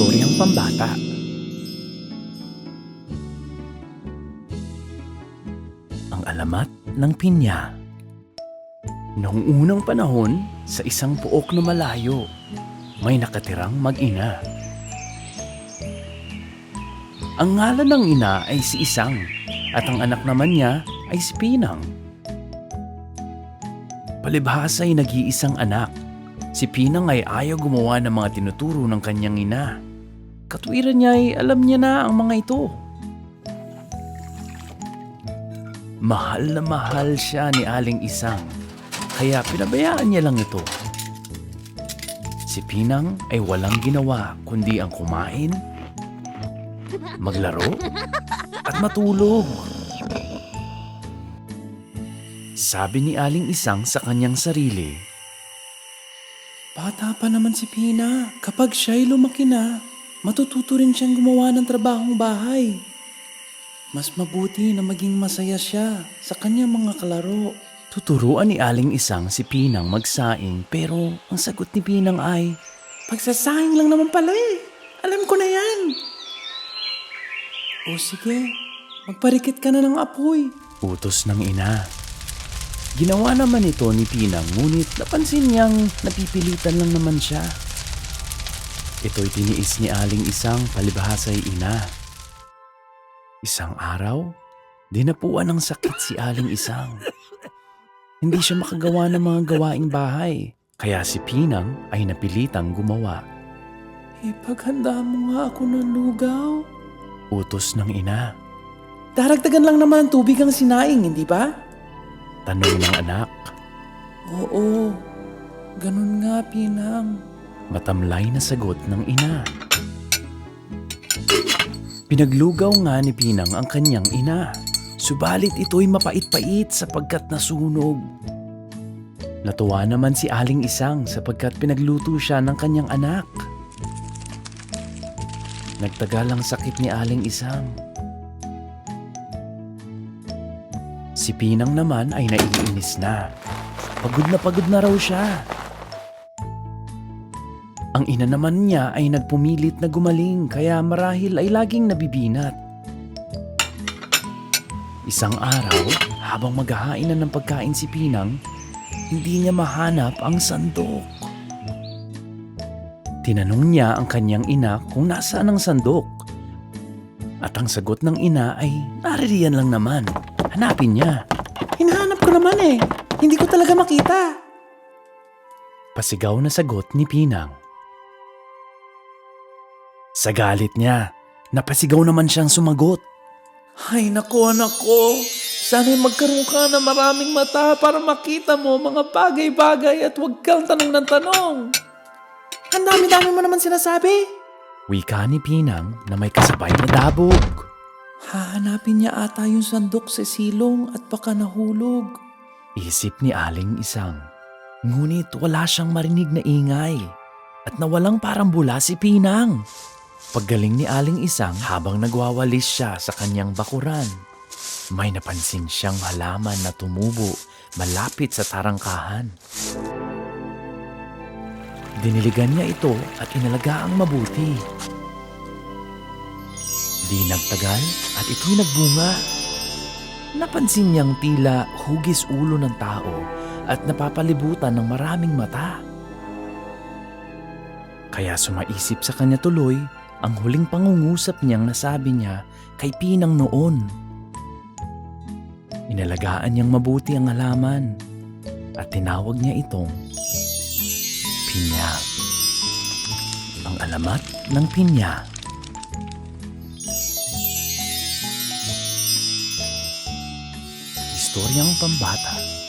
Istoryang Pambata Ang Alamat ng Pinya Noong unang panahon, sa isang puok na malayo, may nakatirang mag-ina. Ang ngalan ng ina ay si Isang at ang anak naman niya ay si Pinang. Palibhasa ay nag-iisang anak. Si Pinang ay ayaw gumawa ng mga tinuturo ng kanyang ina. Katwiran niya ay alam niya na ang mga ito. Mahal na mahal siya ni Aling Isang, kaya pinabayaan niya lang ito. Si Pinang ay walang ginawa kundi ang kumain, maglaro, at matulog. Sabi ni Aling Isang sa kanyang sarili, Bata pa naman si Pina. Kapag siya'y lumaki na, matututo rin siyang gumawa ng trabahong bahay. Mas mabuti na maging masaya siya sa kanyang mga kalaro. Tuturuan ni Aling Isang si Pinang magsaing pero ang sagot ni Pinang ay, Pagsasaing lang naman pala eh. Alam ko na yan. O sige, magparikit ka na ng apoy. Utos ng ina. Ginawa naman ito ni Pinang ngunit napansin niyang napipilitan lang naman siya. Ito'y tiniis ni Aling Isang palibhasa'y ina. Isang araw, dinapuan ng sakit si Aling Isang. Hindi siya makagawa ng mga gawaing bahay, kaya si Pinang ay napilitang gumawa. Ipaghanda mo nga ako ng lugaw. Utos ng ina. Daragdagan lang naman tubig ang sinaing, hindi ba? Tanong ng anak. Oo, ganun nga, Pinang. Matamlay na sagot ng ina. Pinaglugaw nga ni Pinang ang kanyang ina. Subalit ito'y mapait-pait sapagkat nasunog. Natuwa naman si Aling Isang sapagkat pinagluto siya ng kanyang anak. Nagtagal ang sakit ni Aling Isang. Si Pinang naman ay naiinis na. Pagod na pagod na raw siya. Ang ina naman niya ay nagpumilit na gumaling kaya marahil ay laging nabibinat. Isang araw, habang maghahain na ng pagkain si Pinang, hindi niya mahanap ang sandok. Tinanong niya ang kanyang ina kung nasaan ang sandok. At ang sagot ng ina ay naririyan lang naman. Hanapin niya. Hinahanap ko naman eh. Hindi ko talaga makita. Pasigaw na sagot ni Pinang. Sa galit niya, napasigaw naman siyang sumagot. Ay nako anak ko, sana'y magkaroon ka ng maraming mata para makita mo mga bagay-bagay at huwag kang tanong ng tanong. Ang dami-dami mo naman sinasabi. Wika ni Pinang na may kasabay na dabog. Hahanapin niya ata yung sandok sa silong at baka nahulog. Isip ni Aling Isang. Ngunit wala siyang marinig na ingay at nawalang parang bula si Pinang. Paggaling ni Aling Isang habang nagwawalis siya sa kanyang bakuran. May napansin siyang halaman na tumubo malapit sa tarangkahan. Diniligan niya ito at inalagaang mabuti. Di nagtagal at ito'y nagbunga. Napansin niyang tila hugis ulo ng tao at napapalibutan ng maraming mata. Kaya sumaisip sa kanya tuloy ang huling pangungusap niyang nasabi niya kay Pinang noon. Inalagaan niyang mabuti ang halaman at tinawag niya itong Pinya. Ang alamat ng Pinya. Istoryang pambata